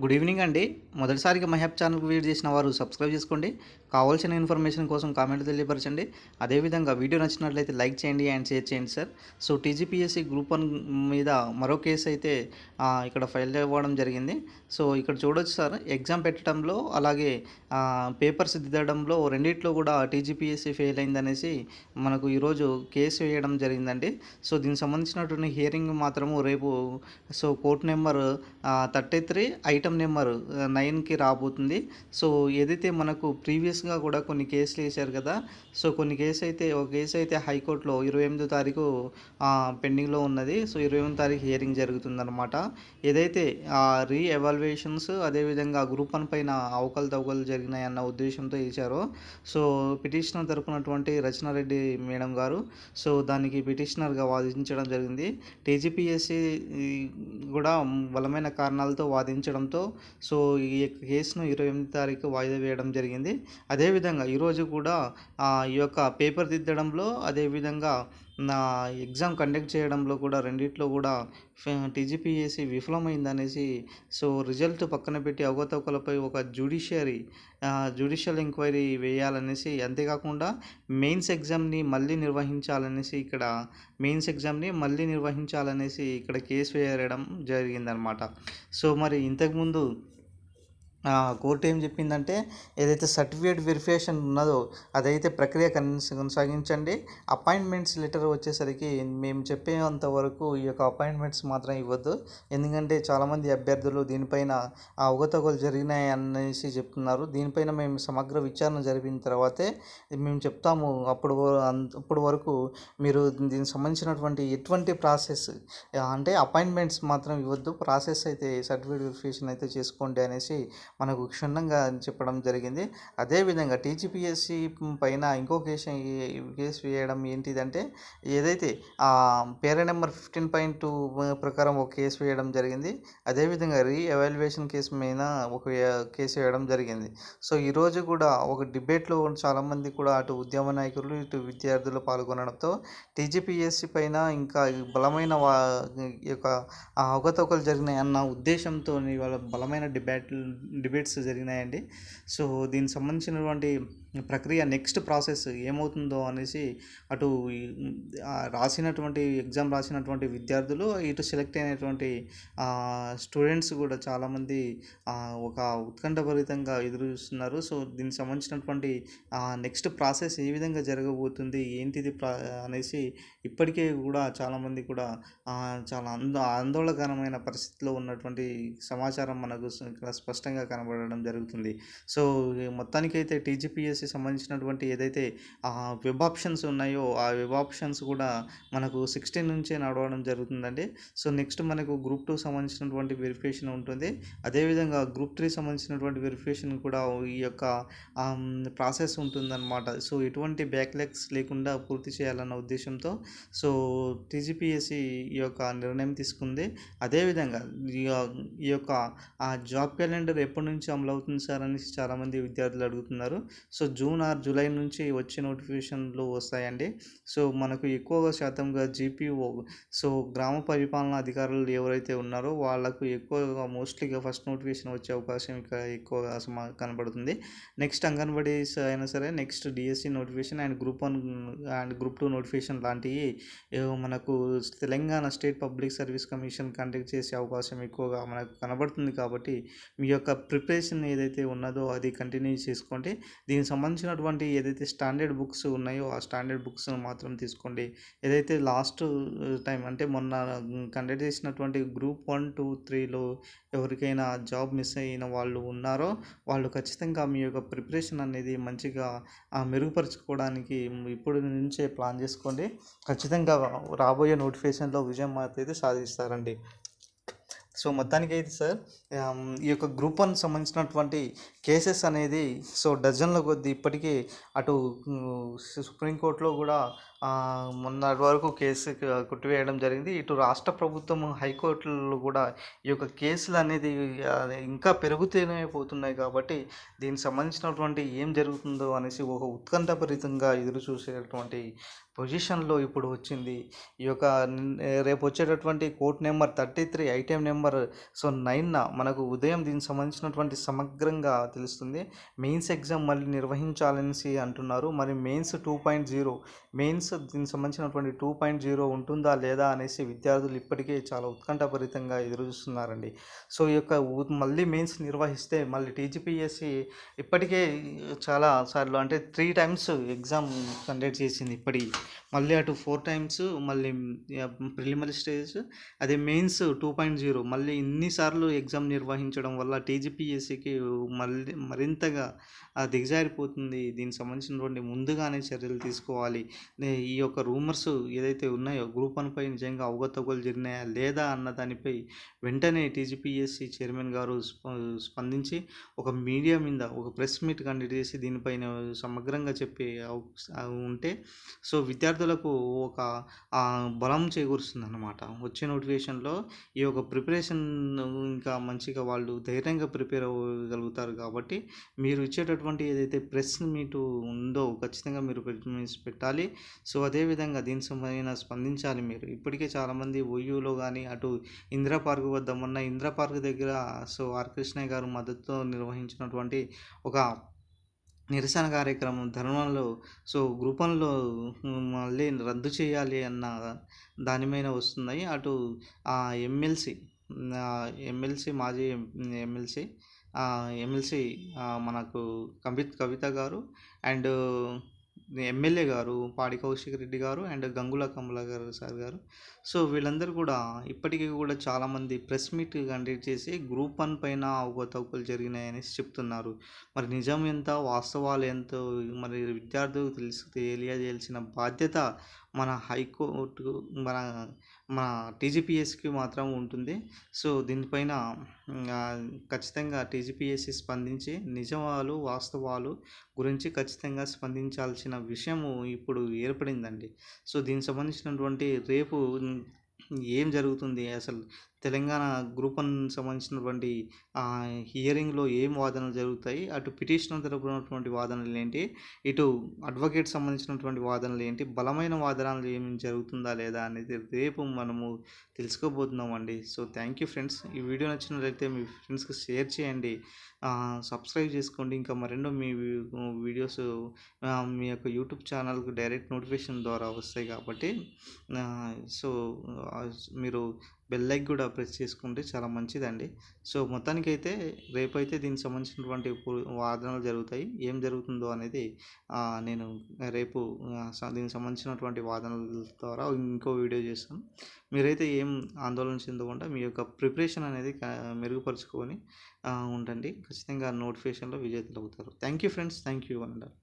Good evening అండి. మొదటిసారిగా మహబ్ ఛానల్కి వీడియో చేసిన వారు సబ్స్క్రైబ్ చేసుకోండి. కావాల్సిన ఇన్ఫర్మేషన్ కోసం కామెంట్ తెలియపరచండి. అదేవిధంగా వీడియో నచ్చినట్లయితే లైక్ చేయండి అండ్ షేర్ చేయండి sir. So TGPSC group one మీద మరో కేసు అయితే ఇక్కడ ఫైల్ అవ్వడం జరిగింది. సో ఇక్కడ చూడొచ్చు సార్. ఎగ్జామ్ పెట్టడంలో అలాగే పేపర్స్ దిద్దడంలో రెండిట్లో కూడా టీజీపీఎస్సీ ఫెయిల్ అయిందనేసి మనకు ఈరోజు కేసు వేయడం జరిగిందండి. సో దీనికి సంబంధించినటువంటి హియరింగ్ మాత్రము రేపు so court number thirty three I item number నైన్కి రాబోతుంది. సో ఏదైతే మనకు ప్రీవియస్గా కూడా కొన్ని కేసులు వేశారు కదా సో కొన్ని కేసు అయితే ఒక కేసు అయితే హైకోర్టులో ఇరవై ఎనిమిదో తారీఖు పెండింగ్లో ఉన్నది. సో ఇరవై ఎనిమిది తారీఖు హియరింగ్ జరుగుతుందన్నమాట. ఏదైతే రీ ఎవాల్యుయేషన్స్ అదేవిధంగా గ్రూప్ వన్ పైన అవకలు తవకలు జరిగినాయన్న ఉద్దేశంతో ఇచ్చారో సో పిటిషనర్ తరపునటువంటి రచనారెడ్డి మేడం గారు సో దానికి పిటిషనర్గా వాదించడం జరిగింది. టీజీపీఎస్సీ కూడా బలమైన కారణాలతో వాదించడంతో సో ఈ యొక్క కేసును ఇరవై ఎనిమిది తారీఖు వాయిదా వేయడం జరిగింది. అదేవిధంగా ఈరోజు కూడా ఈ యొక్క పేపర్ దిద్దడంలో అదేవిధంగా నా ఎగ్జామ్ కండక్ట్ చేయడంలో కూడా రెండిట్లో కూడా టీజీపీఎస్సీ విఫలమైందనేసి సో రిజల్ట్ పక్కన పెట్టి అవకతవకలపై ఒక జ్యుడిషియరీ జ్యుడిషియల్ ఎంక్వైరీ వేయాలనేసి అంతేకాకుండా మెయిన్స్ ఎగ్జామ్ని మళ్ళీ నిర్వహించాలనేసి ఇక్కడ మెయిన్స్ ఎగ్జామ్ని మళ్ళీ నిర్వహించాలనేసి ఇక్కడ కేసు వేయడం జరిగిందనమాట. సో మరి ఇంతకుముందు కోర్టు ఏం చెప్పిందంటే ఏదైతే సర్టిఫికేట్ వెరిఫికేషన్ ఉన్నదో అదైతే ప్రక్రియ కొనస- కొనసాగించండి. అపాయింట్మెంట్స్ లెటర్ వచ్చేసరికి మేము చెప్పేంత వరకు ఈ యొక్క అపాయింట్మెంట్స్ మాత్రం ఇవ్వద్దు. ఎందుకంటే చాలామంది అభ్యర్థులు దీనిపైన ఆ జరిగినాయి అనేసి చెప్తున్నారు. దీనిపైన మేము సమగ్ర విచారణ జరిపిన తర్వాతే మేము చెప్తాము. అప్పుడు వ- అప్పుడు వరకు మీరు దీనికి సంబంధించినటువంటి ఎటువంటి ప్రాసెస్ అంటే అపాయింట్మెంట్స్ మాత్రం ఇవ్వద్దు. ప్రాసెస్ అయితే సర్టిఫికేట్ వెరిఫికేషన్ అయితే చేసుకోండి అనేసి మనకు క్షుణ్ణంగా చెప్పడం జరిగింది. అదేవిధంగా టీజీపీఎస్సి పైన ఇంకో కేసు కేసు వేయడం ఏంటిదంటే ఏదైతే ఆ పేర నెంబర్ ఫిఫ్టీన్ పాయింట్ టూ ప్రకారం ఒక కేసు వేయడం జరిగింది. అదేవిధంగా రీ ఎవాల్యుయేషన్ కేసు మీద ఒక కేసు వేయడం జరిగింది. సో ఈరోజు కూడా ఒక డిబేట్లో చాలామంది కూడా అటు ఉద్యమ నాయకులు ఇటు విద్యార్థులు పాల్గొనడంతో టీజీపీఎస్సి పైన ఇంకా బలమైన వా యొక్క అవకతవకలు జరిగినాయి అన్న ఉద్దేశంతో ఇవాళ బలమైన డిబేట్లు డిబేట్స్ జరిగినాయండి. సో దీనికి సంబంధించినటువంటి ప్రక్రియ నెక్స్ట్ ప్రాసెస్ ఏమవుతుందో అనేసి అటు రాసినటువంటి ఎగ్జామ్ రాసినటువంటి విద్యార్థులు ఇటు సెలెక్ట్ అయినటువంటి స్టూడెంట్స్ కూడా చాలామంది ఒక ఉత్కంఠభరితంగా ఎదురు చూస్తున్నారు. సో దీనికి సంబంధించినటువంటి నెక్స్ట్ ప్రాసెస్ ఏ విధంగా జరగబోతుంది ఏంటిది ప్రా అనేసి ఇప్పటికే కూడా చాలామంది కూడా చాలా అంద ఆందోళనకరమైన పరిస్థితిలో ఉన్నటువంటి సమాచారం మనకు ఇక్కడ స్పష్టంగా కనబడడం జరుగుతుంది. సో మొత్తానికైతే టీజీపీఎస్ టీజీపీఎస్సి సంబంధించినటువంటి ఏదైతే వెబ్ ఆప్షన్స్ ఉన్నాయో ఆ వెబ్ ఆప్షన్స్ కూడా మనకు సిక్స్టీన్ నుంచే నడవడం జరుగుతుందండి. సో నెక్స్ట్ మనకు గ్రూప్ టూ సంబంధించినటువంటి వెరిఫికేషన్ ఉంటుంది. అదేవిధంగా గ్రూప్ త్రీ సంబంధించినటువంటి వెరిఫికేషన్ కూడా ఈ యొక్క ప్రాసెస్ ఉంటుందన్నమాట. సో ఎటువంటి బ్యాక్లాగ్స్ లేకుండా పూర్తి చేయాలన్న ఉద్దేశంతో సో టీజీపీఎస్సి ఈ యొక్క నిర్ణయం తీసుకుంది. అదేవిధంగా ఈ ఈ యొక్క ఆ జాబ్ క్యాలెండర్ ఎప్పటి నుంచి అమలు అవుతుంది సార్ అని చాలామంది విద్యార్థులు అడుగుతున్నారు. సో జూన్ ఆర్ జూలై నుంచి వచ్చే నోటిఫికేషన్లు వస్తాయండి. సో మనకు ఎక్కువగా శాతంగా జీపీఓ సో గ్రామ పరిపాలన అధికారులు ఎవరైతే ఉన్నారో వాళ్ళకు ఎక్కువగా మోస్ట్లీగా ఫస్ట్ నోటిఫికేషన్ వచ్చే అవకాశం ఇక్కడ ఎక్కువగా కనబడుతుంది. నెక్స్ట్ అంగన్వాడీస్ అయినా సరే next DSC notification and group one and group two notification లాంటివి ఏవో మనకు Telangana state public service commission conduct చేసే అవకాశం ఎక్కువగా మనకు కనబడుతుంది కాబట్టి మీ యొక్క ప్రిపరేషన్ ఏదైతే ఉన్నదో అది కంటిన్యూ చేసుకోండి. దీనికి సంబంధించినటువంటి ఏదైతే స్టాండర్డ్ బుక్స్ ఉన్నాయో ఆ స్టాండర్డ్ బుక్స్ మాత్రం తీసుకోండి. ఏదైతే లాస్ట్ టైం అంటే మొన్న కండక్ట్ చేసినటువంటి గ్రూప్ వన్ టూ త్రీలో ఎవరికైనా జాబ్ మిస్ అయిన వాళ్ళు ఉన్నారో వాళ్ళు ఖచ్చితంగా మీ యొక్క ప్రిపరేషన్ అనేది మంచిగా మెరుగుపరచుకోవడానికి మెరుగుపరుచుకోవడానికి ఇప్పుడు నుంచే ప్లాన్ చేసుకోండి. ఖచ్చితంగా రాబోయే నోటిఫికేషన్లో విజయం అయితే సాధిస్తారండి. సో మొత్తానికి అయితే సార్ ఈ యొక్క గ్రూప్ వన్ సంబంధించినటువంటి కేసెస్ అనేది సో డజన్ల కొద్ది ఇప్పటికీ అటు సుప్రీంకోర్టులో కూడా మొన్నటి వరకు కేసు కొట్టివేయడం జరిగింది. ఇటు రాష్ట్ర ప్రభుత్వం హైకోర్టులు కూడా ఈ యొక్క కేసులు అనేది ఇంకా పెరుగుతూనే పోతున్నాయి కాబట్టి దీనికి సంబంధించినటువంటి ఏం జరుగుతుందో అనేసి ఒక ఉత్కంఠభరితంగా ఎదురు చూసేటువంటి పొజిషన్లో ఇప్పుడు వచ్చింది. ఈ యొక్క రేపు వచ్చేటటువంటి court number thirty three item number so నైన్న మనకు ఉదయం దీనికి సంబంధించినటువంటి సమగ్రంగా తెలుస్తుంది. మెయిన్స్ ఎగ్జామ్ మళ్ళీ నిర్వహించాలనేసి అంటున్నారు. మరి mains two point zero mains దీనికి సంబంధించినటువంటి టూ పాయింట్ జీరో ఉంటుందా లేదా అనేసి విద్యార్థులు ఇప్పటికే చాలా ఉత్కంఠభరితంగా ఎదురుచూస్తున్నారండి. సో ఈ యొక్క మళ్ళీ మెయిన్స్ నిర్వహిస్తే మళ్ళీ టీజీపీఎస్సి ఇప్పటికే చాలా సార్లు అంటే త్రీ టైమ్స్ ఎగ్జామ్ కండక్ట్ చేసింది ఇప్పటి మళ్ళీ అటు ఫోర్ టైమ్స్ మళ్ళీ ప్రిలిమినరీ స్టేజ్ అదే మెయిన్స్ టూ పాయింట్ జీరో మళ్ళీ ఇన్నిసార్లు ఎగ్జామ్ నిర్వహించడం వల్ల టీజీపీఎస్సికి మళ్ళీ మరింతగా దిగజారిపోతుంది. దీనికి సంబంధించినటువంటి ముందుగానే చర్యలు తీసుకోవాలి. ఈ యొక్క రూమర్స్ ఏదైతే ఉన్నాయో గ్రూప్ వన్ నిజంగా అవగతవకలు జరిగినాయా లేదా అన్న దానిపై వెంటనే టీజీపీఎస్సి చైర్మన్ గారు స్ప- స్పందించి ఒక మీడియా మీద ఒక ప్రెస్ మీట్ కండక్ట్ చేసి దీనిపైన సమగ్రంగా చెప్పి ఉంటే సో విద్యార్థులకు ఒక బలం చేకూరుస్తుంది అన్నమాట వచ్చే నోటిఫికేషన్లో ఈ యొక్క ప్రిపరేషన్ ఇంకా మంచిగా వాళ్ళు ధైర్యంగా ప్రిపేర్ అవ్వగలుగుతారు కాబట్టి మీరు ఇచ్చేటటువంటి ఏదైతే ప్రెస్ మీటు ఉందో ఖచ్చితంగా మీరు పెట్టాలి. సో అదేవిధంగా దీని సంబంధించిన స్పందించాలి మీరు. ఇప్పటికే చాలామంది ఒయ్యూలో కానీ అటు ఇందిరా పార్క్ వద్ద మొన్న ఇందిరా పార్క్ దగ్గర సో ఆర్ కృష్ణయ్య గారు మద్దతుతో నిర్వహించినటువంటి ఒక నిరసన కార్యక్రమం ధర్మంలో సో గ్రూపంలో మళ్ళీ రద్దు చేయాలి అన్న దాని మీద వస్తున్నాయి. అటు ఆ ఎమ్మెల్సీ ఎమ్మెల్సీ మాజీ ఎమ్మెల్సీ ఎమ్మెల్సీ మనకు కవిత్ కవిత గారు అండ్ ఎమ్మెల్యే గారు పాడి కౌశిక్ రెడ్డి గారు అండ్ గంగుల కమల గారు సార్ గారు. సో వీళ్ళందరూ కూడా ఇప్పటికీ కూడా చాలామంది ప్రెస్ మీట్ కండక్ట్ చేసి గ్రూప్ వన్ పైన అవకతవకలు జరిగినాయని చెప్తున్నారు. మరి నిజం ఎంత వాస్తవాలు ఎంతో మరి విద్యార్థులకు తెలిసి తెలియజేయాల్సిన బాధ్యత మన హైకోర్టు మన మన టీజీపీఎస్కి మాత్రం ఉంటుంది. సో దీనిపైన ఖచ్చితంగా టీజీపీఎస్సి స్పందించి నిజాలు వాస్తవాలు గురించి ఖచ్చితంగా స్పందించాల్సిన విషయము ఇప్పుడు ఏర్పడిందండి. సో దీనికి సంబంధించినటువంటి రేపు ఏం జరుగుతుంది అసలు? తెలంగాణ గ్రూప్ వన్ సంబంధించినటువంటి హియరింగ్లో ఏం వాదనలు జరుగుతాయి? అటు పిటిషనర్ తరపునటువంటి వాదనలు ఏంటి? ఇటు అడ్వకేట్ సంబంధించినటువంటి వాదనలు ఏంటి? బలమైన వాదనలు ఏమి జరుగుతుందా లేదా అనేది రేపు మనము తెలుసుకోబోతున్నామండి. సో థ్యాంక్ యూ ఫ్రెండ్స్ ఈ వీడియో నచ్చినట్లయితే మీ ఫ్రెండ్స్కి షేర్ చేయండి. సబ్స్క్రైబ్ చేసుకోండి. ఇంకా మరెన్నో మీ వీడియోస్ మీ యొక్క యూట్యూబ్ ఛానల్కి డైరెక్ట్ నోటిఫికేషన్ ద్వారా వస్తాయి కాబట్టి సో మీరు బెల్ లైక్ కూడా ప్రెస్ చేసుకుంటే చాలా మంచిదండి. సో మొత్తానికైతే రేపైతే దీనికి సంబంధించినటువంటి వాదనలు జరుగుతాయి. ఏం జరుగుతుందో అనేది నేను రేపు దీనికి సంబంధించినటువంటి వాదనల ద్వారా ఇంకో వీడియో చేస్తాను. మీరైతే ఏం ఆందోళన చెందకుండా మీ యొక్క ప్రిపరేషన్ అనేది మెరుగుపరుచుకొని ఉండండి. ఖచ్చితంగా నోటిఫికేషన్లో విజేతలు అవుతారు thank you friends. Thank you అండి